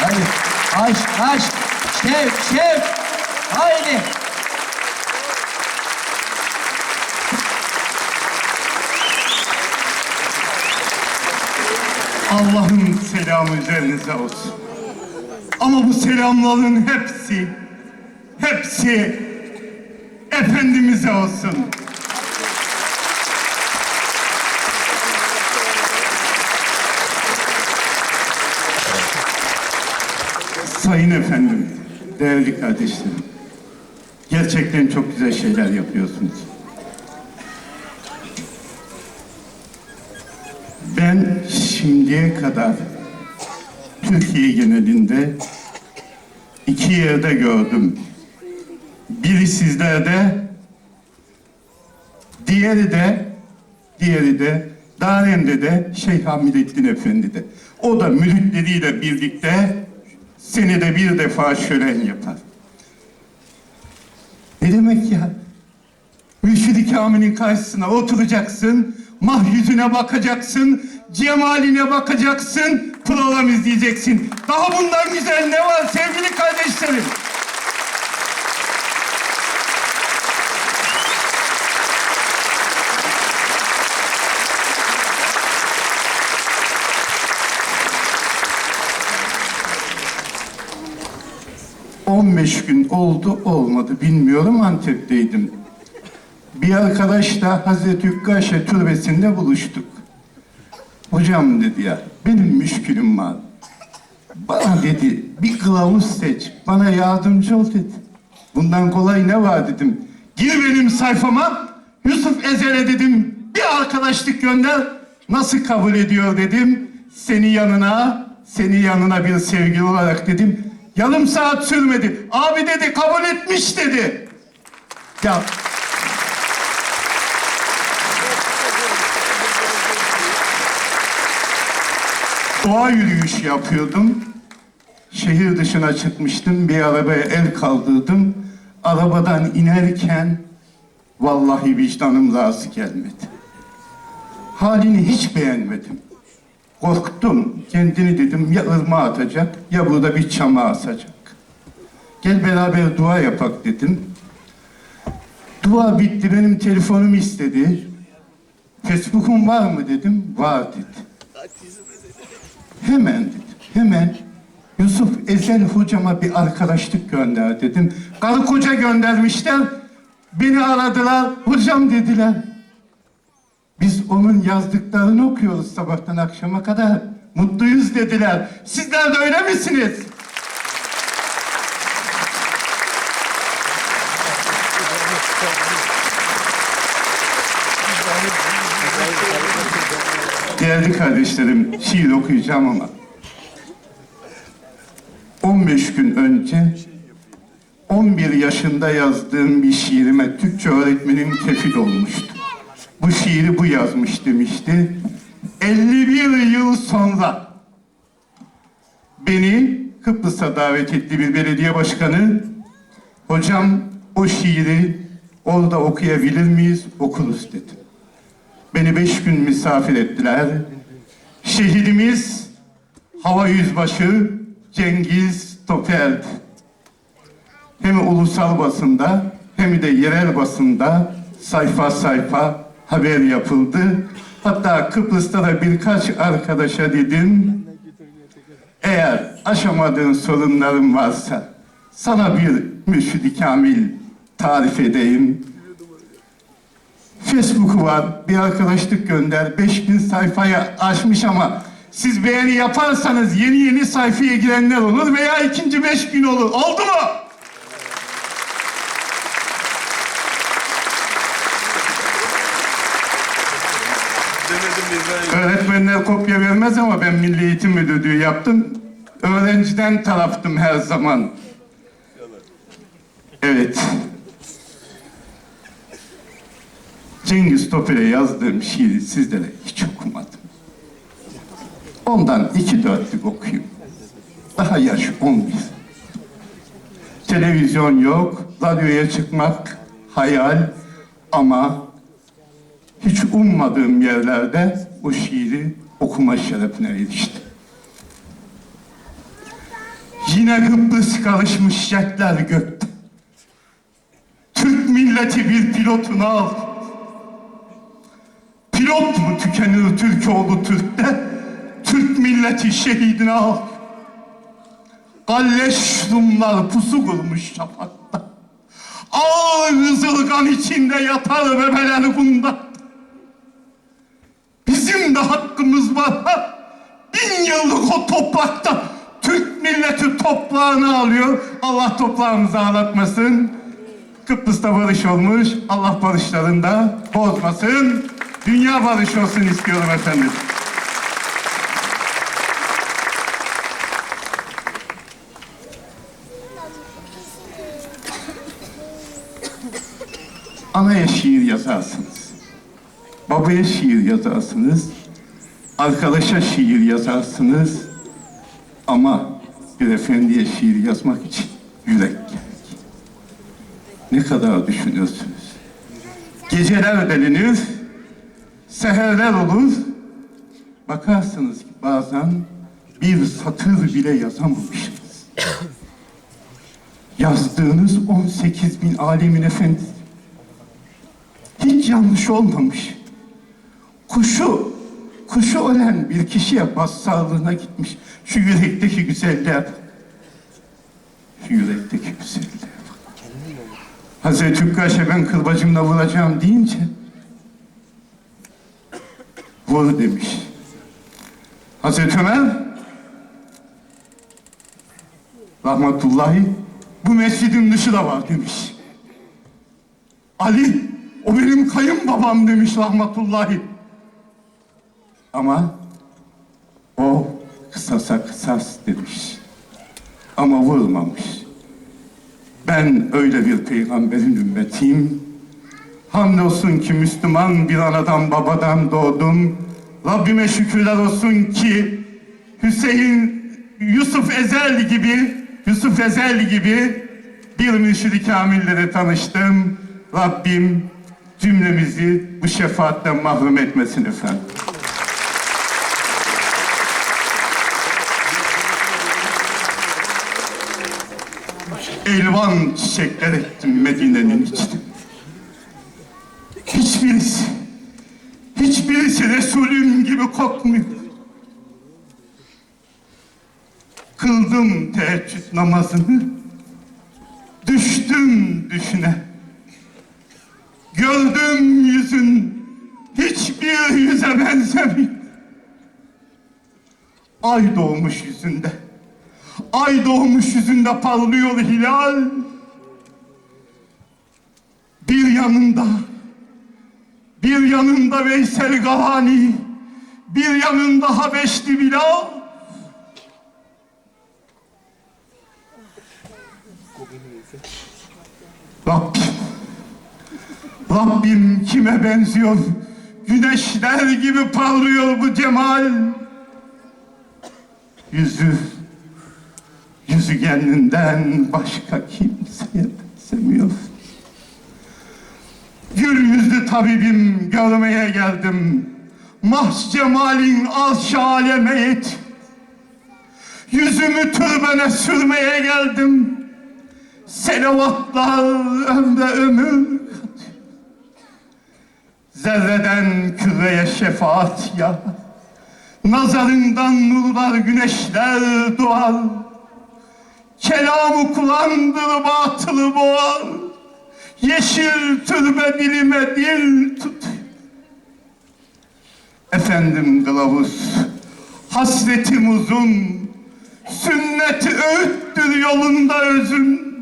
Hadi. Aşk, aşk. Şevk, şevk. Haydi. Allah'ın selamı üzerinize olsun. Ama bu selamların hepsi, hepsi Efendimiz'e olsun. Sayın efendim, değerli kardeşlerim, gerçekten çok güzel şeyler yapıyorsunuz. Ben şimdiye kadar Türkiye genelinde iki yerde gördüm. Biri sizlerde, diğeri de, diğeri de Darem'de de Şeyh Hamidettin Efendi'de. O da müritleriyle birlikte senede bir defa şölen yapar. Ne demek ya? Mürşid-i Kamil'in karşısına oturacaksın, mahyüzüne bakacaksın, cemaline bakacaksın, program izleyeceksin. Daha bundan güzel ne var sevgili kardeşlerim? On beş gün oldu olmadı bilmiyorum Antep'teydim. Bir arkadaşla Hazreti Ükkaşe türbesinde buluştuk. Hocam dedi ya, benim müşkülüm var. Bana dedi, bir kılavuz seç, bana yardımcı ol dedi. Bundan kolay ne var dedim. Gir benim sayfama, Yusuf Ezel'e dedim, bir arkadaşlık gönder. Nasıl kabul ediyor dedim. Seni yanına, seni yanına bir sevgili olarak dedim. Yarım saat sürmedi. Abi dedi, kabul etmiş dedi. Ya doğa yürüyüşü yapıyordum. Şehir dışına çıkmıştım. Bir arabaya el kaldırdım. Arabadan inerken vallahi vicdanım razı gelmedi. Halini hiç beğenmedim. Korktum. Kendini dedim ya ırmağa atacak ya burada bir çama asacak. Gel beraber dua yapak dedim. Dua bitti. Benim telefonumu istedi. Facebook'un var mı dedim. Var dedi. Hemen dedim, hemen Yusuf Ezel hocama bir arkadaşlık gönder dedim. Karı koca göndermişler. Beni aradılar, hocam dediler. Biz onun yazdıklarını okuyoruz sabahtan akşama kadar. Mutluyuz dediler. Sizler de öyle misiniz? Değerli kardeşlerim, şiir okuyacağım ama 15 gün önce 11 yaşında yazdığım bir şiirime Türkçe öğretmenim kefil olmuştu. Bu şiiri bu yazmış demişti. 51 yıl sonra beni Kıbrıs'a davet etti bir belediye başkanı. Hocam o şiiri orada okuyabilir miyiz? Okuruz dedi. Beni beş gün misafir ettiler. Şehidimiz Hava Yüzbaşı Cengiz Topel. Hem ulusal basında hem de yerel basında sayfa sayfa haber yapıldı. Hatta Kıbrıs'ta da birkaç arkadaşa dedim. Eğer aşamadığın sorunların varsa sana bir mürşid kamil tarif edeyim. Facebook'u var. Bir arkadaşlık gönder. 5000 sayfaya aşmış ama siz beğeni yaparsanız yeni yeni sayfaya girenler olur veya ikinci beş gün olur. Oldu mu? Öğretmenler kopya vermez ama ben Milli Eğitim Müdürlüğü yaptım. Öğrenciden taraftım her zaman. Evet. Cengiz Topel'e yazdığım şiiri sizlere hiç okumadım. Ondan iki dörtlük okuyayım. Daha yaş 11. Televizyon yok, radyoya çıkmak hayal ama hiç ummadığım yerlerde o şiiri okuma şerefine eriştim. Yine Kıbrıs karışmış jetler gökte. Türk milleti bir pilotunu al. Pilot mu tükenir Türkoğlu Türk'te? Türk milleti şehidini al. Galleş Rumlar pusu kurmuş şafakta. Ağır ızılgan içinde yatar bebeler bunda. Bizim de hakkımız var. ha? Bin yıllık o toprakta Türk milleti toprağını alıyor. Allah toprağımızı ağlatmasın. Kıbrıs'ta barış olmuş. Allah barışlarını da bozmasın. Dünya barış olsun istiyorum efendim. Anaya şiir yazarsınız. Babaya şiir yazarsınız. Arkadaşa şiir yazarsınız. Ama bir efendiye şiir yazmak için yürek gerek. Ne kadar düşünürsünüz? Geceler delinir, seherler olur. Bakarsınız ki bazen bir satır bile yazamamışsınız. Yazdığınız 18 bin alemin efendisi hiç yanlış olmamış. Kuşu, kuşu ölen bir kişiye bassarlığına gitmiş. Şu yürekteki güzelliğe bak. Şu yürekteki güzelliğe bak. Hazreti Hükkaş'a ben kırbacımla vuracağım deyince vur demiş. Hazreti Ömer rahmetullahi bu mescidin dışı da var demiş. Ali, o benim kayınbabam demiş rahmetullahi. Ama o kısasa kısas demiş. Ama vurmamış. Ben öyle bir peygamberin ümmetiyim. Hamdolsun ki Müslüman bir anadan babadan doğdum. Rabbime şükürler olsun ki Hüseyin, Yusuf Ezel gibi, Yusuf Ezel gibi bir mürşid-i kamille tanıştım. Rabbim cümlemizi bu şefaatten mahrum etmesin efendim. Elvan çiçekler ektim Medine'nin içine. Hiçbirisi, hiçbirisi Resulüm gibi kokmuyor. Kıldım teheccüd namazını, düştüm düşüne. Gördüm yüzün hiçbir yüze benzemiyor. Ay doğmuş yüzünde. Ay doğmuş yüzünde parlıyor hilal. Bir yanında, bir yanında Veysel Gahani, bir yanında Habeşli Bilal. Rabbim, Rabbim kime benziyor? Güneşler gibi parlıyor bu cemal. Yüzü, yüzü kendinden başka kimseye benzemiyor. Gül yüzlü tabibim görmeye geldim. Mahs cemalin arş aleme yet. Yüzümü türbene sürmeye geldim. Selavatlar ömre ömür. Zerreden küreye şefaat ya. Nazarından nurlar güneşler doğar. Kelamı kullandır batılı boğar. Yeşil türbe dilime dil tut. Efendim kılavuz, hasretim uzun. Sünneti öğüttür yolunda özün.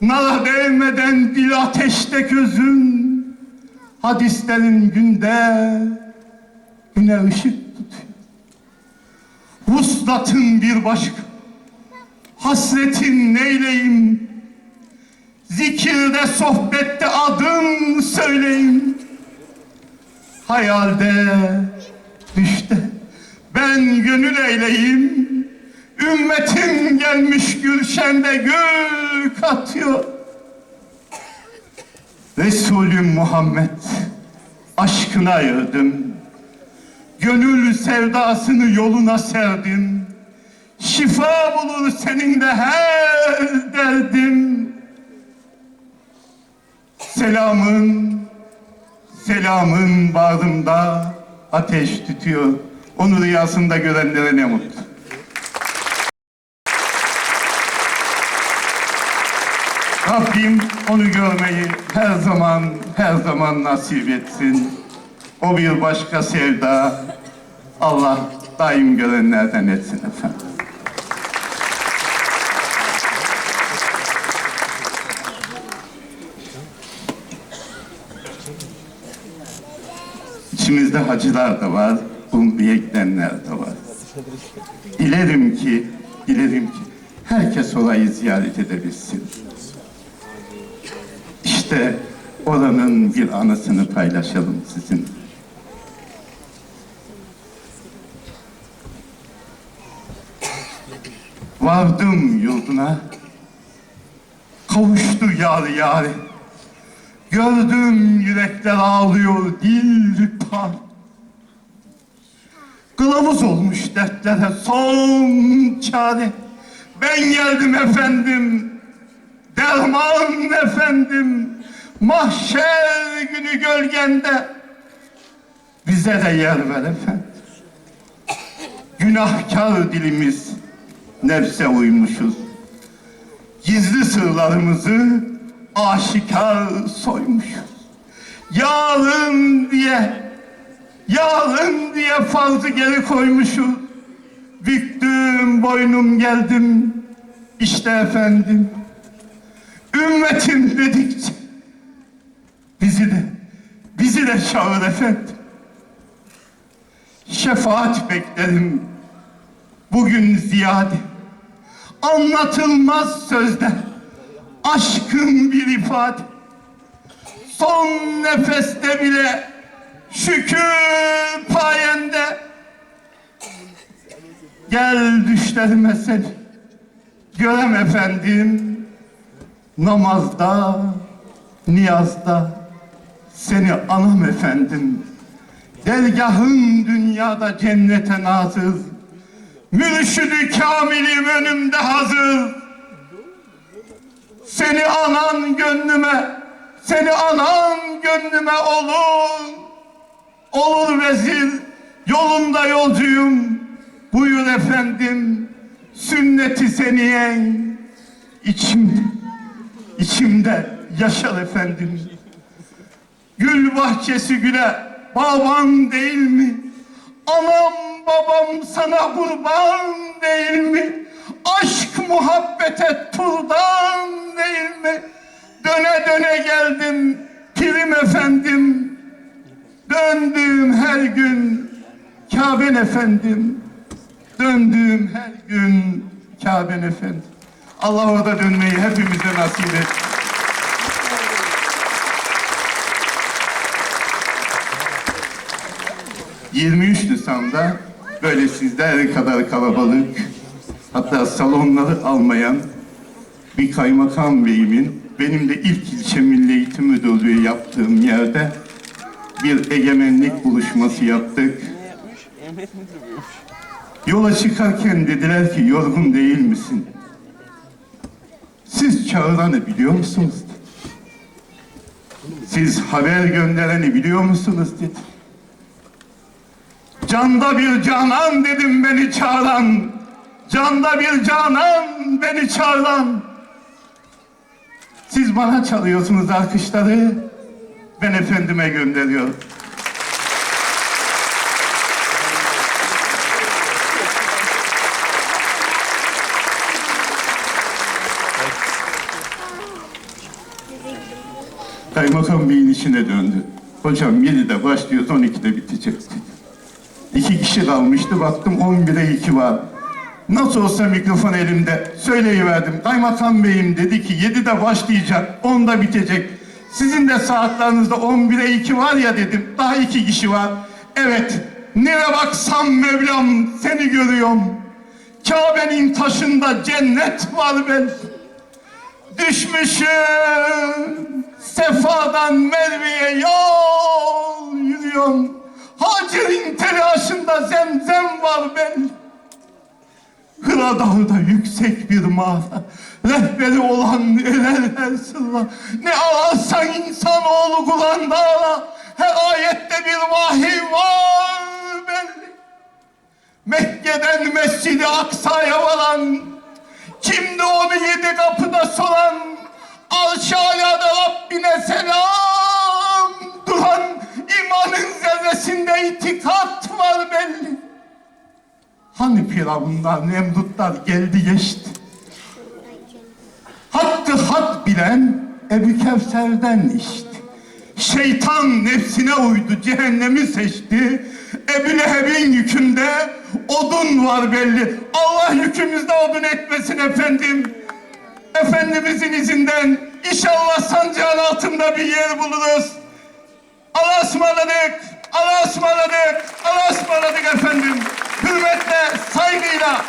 Nara değmeden dil ateşte gözün. Hadislerin günde güne ışık tutuyor. Vuslatın bir başka, hasretin neyleyim? Zikirde, sohbette adım söyleyeyim. Hayalde, düşte ben gönül eyleyim. Ümmetim gelmiş gülşende gül katıyor. Resulüm Muhammed aşkına ayırdım. Gönül sevdasını yoluna serdim. Şifa bulur senin de her derdin. Selamın, selamın bağrımda ateş tutuyor. Onu rüyasında görenlere ne mutlu. Rabbim onu görmeyi her zaman, her zaman nasip etsin. O bir başka sevda. Allah daim görenlerden etsin efendim. İçimizde hacılar da var, umreye gidenler de var. Dilerim ki, dilerim ki herkes orayı ziyaret edebilsin. İşte oranın bir anısını paylaşalım sizin. Vardım yurduna, kavuştu yar yar. Gördüm yürekler ağlıyor, dil par. Kılavuz olmuş dertlere son çare. Ben geldim efendim, derman efendim. Mahşer günü gölgende bize de yer ver efendim. Günahkar dilimiz nefse uymuşuz. Gizli sırlarımızı aşikar soymuşuz. Yarın diye, yarın diye farzı geri koymuşuz. Büktüm boynum geldim, işte efendim. Ümmetim dedikçe bizi de, bizi de çağır efendim. Şefaat beklerim bugün ziyade. Anlatılmaz sözde aşkın bir ifade. Son nefeste bile şükür payende. Gel düşlerime seni görem efendim. Namazda, niyazda seni anam efendim. Dergahın dünyada cennete nazır. Mürşidi kamilim önümde hazır. Seni anan gönlüme, seni anan gönlüme olur. Olur vezir, yolunda yolcuyum. Buyur efendim, sünneti seniyen. içimde, içimde yaşar efendim. Gül bahçesi güle baban değil mi? Anam babam sana kurban değil mi? Aşk muhabbete mi? Döne geldim pirim efendim. Döndüğüm her gün Kaben efendim. Döndüğüm her gün Kaben efendim. Allah orada dönmeyi hepimize nasip et. ...23 Nisan'da böyle sizler kadar kalabalık... ...hatta salonları almayan... ...bir kaymakam beyimin... ...benim de ilk ilçe Milli Eğitim Müdürlüğü yaptığım yerde... ...bir egemenlik buluşması yaptık. Yola çıkarken dediler ki yorgun değil misin? Siz çağıranı biliyor musunuz? Siz haber göndereni biliyor musunuz dedi. Canda bir canan dedim beni çağıran. Canda bir canan beni çağıran. Siz bana çalıyorsunuz alkışları. Ben efendime gönderiyorum. Kaymakam Bey'in işine döndü. Hocam 7'de başlıyor, 12'de bitecek. İki kişi kalmıştı, baktım 11'e 2 var. Nasıl olsa mikrofon elimde. Söyleyiverdim. Kaymakam Bey'im dedi ki 7'de başlayacak, 10'da bitecek. Sizin de saatlerinizde 11'e 2 var ya dedim. Daha iki kişi var. Evet, nere baksam Mevlam seni görüyorum. Kabe'nin taşında cennet var ben. Düşmüşüm sefadan Merve'ye yol yürüyorum. Hacer'in telaşında zemzem var ben. Hıra Sıradağda yüksek bir mağara. Rehberi olan her sırra. Ne ararsan insanoğlu kulağında ara. Her ayette bir vahiy var belli. Mekke'den Mescid-i Aksa'ya varan, kimdi onu yedi kapıda soran, arş Rabbine selam duran, imanın zerresinde itikat var belli. Hani Firavunlar, Nemrutlar geldi geçti. Hakkı hak bilen Ebu Kevser'den içti. Şeytan nefsine uydu, cehennemi seçti. Ebu Leheb'in yükünde odun var belli. Allah yükümüzde odun etmesin efendim. Efendimizin izinden inşallah sancağın altında bir yer buluruz. Allah'a ısmarladık, Allah'a ısmarladık, Allah'a ısmarladık efendim. Hürmetle, saygıyla